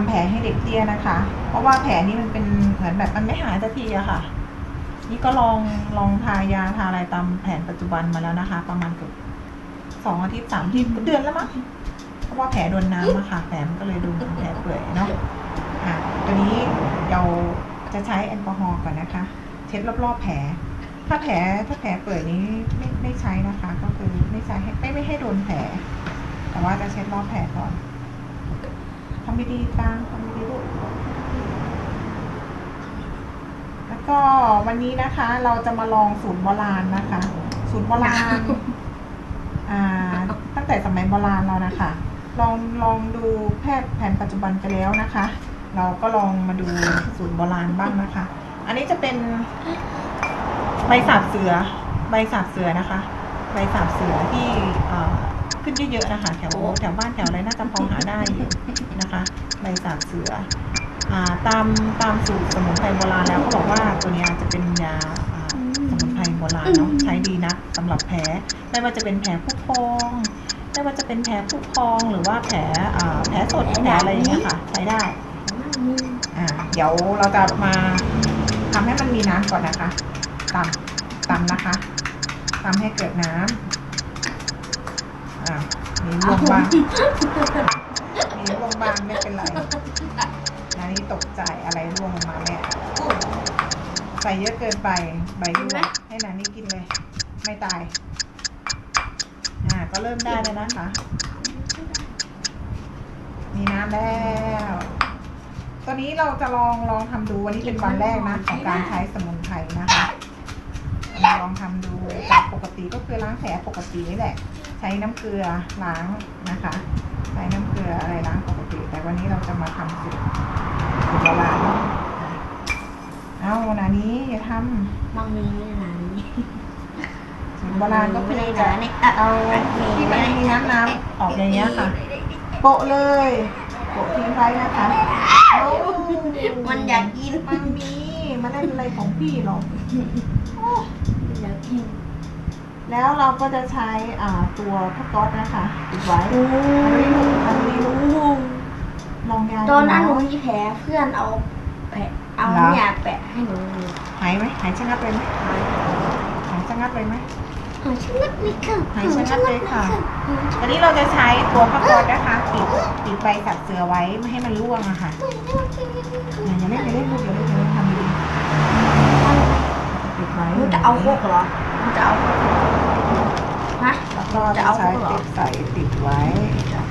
ำแผลให้เด็กเตี้ยนะคะ เพราะว่าแผลนี้มันเป็นเหมือนแบบมันไม่หายสักทีอะค่ะ นี่ก็ลองลองทายาทาอะไรตามแผนปัจจุบันมาแล้วนะคะ ประมาณเกือบสองอาทิตย์สามอาทิตย์เดือนแล้วมั้งเพราะว่าแผลโดนน้ำอะค่ะแผลมันก็เลยดูแผลเปื่อยเนาะอะตัวนี้เราจะใช้แอลกอฮอล์ก่อนนะคะ เช็ดรอบๆแผล ถ้าแผลถ้าแผลเปื่อยนี้ไม่ไม่ใช้นะคะ ก็คือไม่ใช้ไม่ไม่ให้โดนแผล แต่ว่าจะเช็ดรอบแผลก่อน ทำดีๆตามทำดีๆลูกแล้วก็วันนี้นะคะ เราจะมาลองสูตรโบราณนะคะ สูตรโบราณอ่า ตั้งแต่สมัยโบราณเรานะคะ ลองลองดูแพทย์แผนปัจจุบันกันแล้วนะคะ เราก็ลองมาดูสูตรโบราณบ้างนะคะ อันนี้จะเป็นใบสาบเสือ ใบสาบเสือนะคะ ใบสาบเสือที่เอ่อ ขึ้นเยอะๆนะคะแถวแถวบ้านแถวอะไรน่าจะพอหาได้อยู่นะคะใบสาบเสืออ่าตามตามสูตรสมุนไพรโบราณแล้วเขาบอกว่าตัวเนี้ยจะเป็นยาอ่าสมุนไพรโบราณเนาะใช้ดีนะสำหรับแผลไม่ว่าจะเป็นแผลผู้พองไม่ว่าจะเป็นแผลผู้พองหรือว่าแผลอ่าแผลสดแผลอะไรอย่างเงี้ยค่ะใช้ได้อ่าเดี๋ยวเราจะมาทำให้มันมีน้ำก่อนนะคะตำตำนะคะตำให้เกิดน้ำอ่า มีร่วงบ้างมีร่วงบ้างไม่เป็นไรอันนี้ตกใจอะไรร่วงลงมาแม่ใส่เยอะเกินไปใบร่วงให้นานี่กินเลย ไม่ตายอ่าก็เริ่มได้แล้วนะคะ มีน้ำแล้ว ตอนนี้เราจะลองลองทำดูวันนี้เป็นวันแรกนะของการใช้สมุนไพรนะคะเราลองทำดูจากปกติก็คือล้างแผลปกตินี่แหละ ใช้น้ำเกลือล้างนะคะ ใช้น้ำเกลืออะไรล้างปกติ แต่วันนี้เราจะมาทำสูตรสูตรโบราณเนาะเอานานี้อย่าทมองนี้ไม่นานนี้ำสูตรโบราณก็คือจะนี่เอาที่มันมีน้ำน้ำออกอย่างเงี้ยค่ะโปะเลยโปะทิ้งไว้นะคะเอามันอยากกินมันมีมาเล่นอะไรของพี่หรออยากกิน แล้วเราก็จะใช้อ่าตัวพักก๊อตนะคะติดไว้อันนี้ลูกอันนี้ลูกลองยาตอนนั้นหนูเาะมีแผลเพื่อนเอาแปะเอาเหรอเนี่ยแปะให้หนูหายไหมหายชะงักเลยไหมหายชะงักเลยไหมหายชะงักเลยค่ะหายชะงักเลยค่ะวันนี้เราจะใช้ตัวพักก๊อตนะคะติดติดใบสักเสือไว้ไม่ให้มันร่วงอะค่ะอย่าอย่าเล่นอย่าเล่นลูกอย่าเล่นอย่าเล่นทำดีๆติดไว้หนูจะเอาพวกเหรอหนูจะเอาพวกฮะแล้ว ก็จะจะเอาใช้พวกเหรอติดใส่ติดไว้จะ